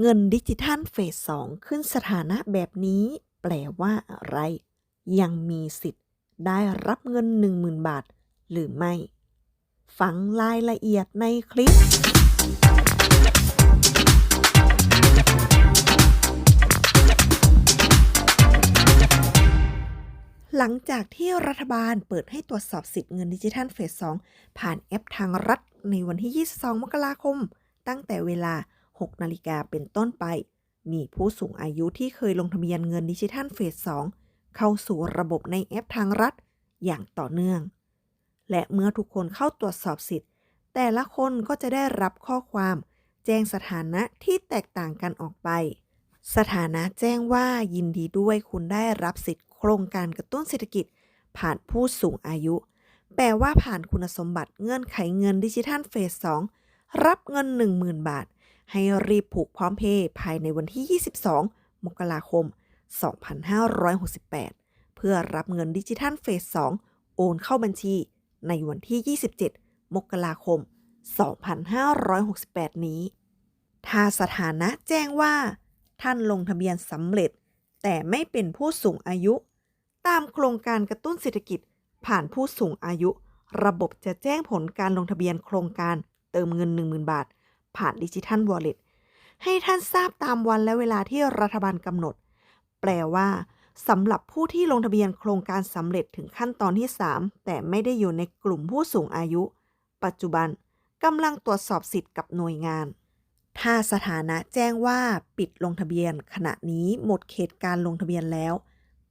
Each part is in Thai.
เงินดิจิทัลเฟส2ขึ้นสถานะแบบนี้ แปลว่าอะไร ยังมีสิทธิ์ ได้รับเงิน 10,000 บาท หรือไม่ ฟังรายละเอียดในคลิป หลังจากที่รัฐบาลเปิดให้ตรวจสอบสิทธิ์เงินดิจิทัลเฟส2ผ่านแอปทางรัฐในวันที่ 22 มกราคม ตั้งแต่เวลา 6 นาฬิกาเป็นต้นไป มีผู้สูงอายุที่เคยลงทะเบียนเงินดิจิทัลเฟส 2 เข้าสู่ระบบในแอปทางรัฐ อย่างต่อเนื่อง และเมื่อทุกคนเข้าตรวจสอบสิทธิ์ แต่ละคนก็จะได้รับข้อความ แจ้งสถานะที่แตกต่างกันออกไป สถานะแจ้งว่ายินดีด้วยคุณได้รับสิทธิ์โครงการกระตุ้นเศรษฐกิจ ผ่านผู้สูงอายุแปลว่าผ่านคุณสมบัติเงื่อนไขเงินดิจิทัลเฟส 2 รับเงิน 10,000 บาท ให้รีบผูกพร้อมเพย์ภายในวันที่ 22 มกราคม 2568 เพื่อรับเงินดิจิทัลเฟส 2 โอนเข้าบัญชีในวันที่ 27 มกราคม 2568 นี้ ถ้าสถานะแจ้งว่า ท่านลงทะเบียนสำเร็จ แต่ไม่เป็นผู้สูงอายุ ตามโครงการกระตุ้นเศรษฐกิจผ่านผู้สูงอายุ ระบบจะแจ้งผลการลงทะเบียนโครงการเติมเงิน 10,000 บาท ผ่านดิจิทัลวอลเล็ตให้ท่านทราบตามวันและเวลาที่รัฐบาลกำหนด แปลว่าสำหรับผู้ที่ลงทะเบียนโครงการสำเร็จถึงขั้นตอนที่ 3 แต่ไม่ได้อยู่ในกลุ่มผู้สูงอายุ ปัจจุบันกำลังตรวจสอบสิทธิ์กับหน่วยงาน ถ้าสถานะแจ้งว่าปิดลงทะเบียน ขณะนี้หมดเขตการลงทะเบียนแล้ว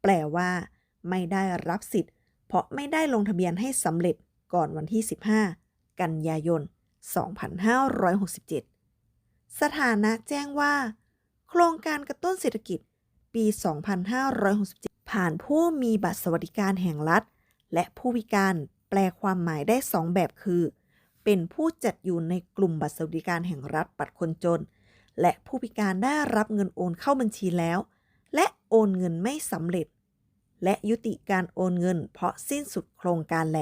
แปลว่า ไม่ได้รับสิทธิ์ เพราะไม่ได้ลงทะเบียนให้สำเร็จก่อนวันที่ 15 กันยายน 2567 สถานะแจ้งว่า โครงการกระตุ้นเศรษฐกิจปี 2567 ผ่านผู้มีบัตรสวัสดิการแห่งรัฐ และผู้พิการแปลความหมายได้ 2 แบบคือ เป็นผู้จัดอยู่ในกลุ่มบัตรสวัสดิการแห่งรัฐบัตรคนจน และผู้พิการได้รับเงินโอนเข้าบัญชีแล้ว และโอนเงินไม่สำเร็จ และยุติการโอนเงินเพราะสิ้นสุดโครงการแล้ว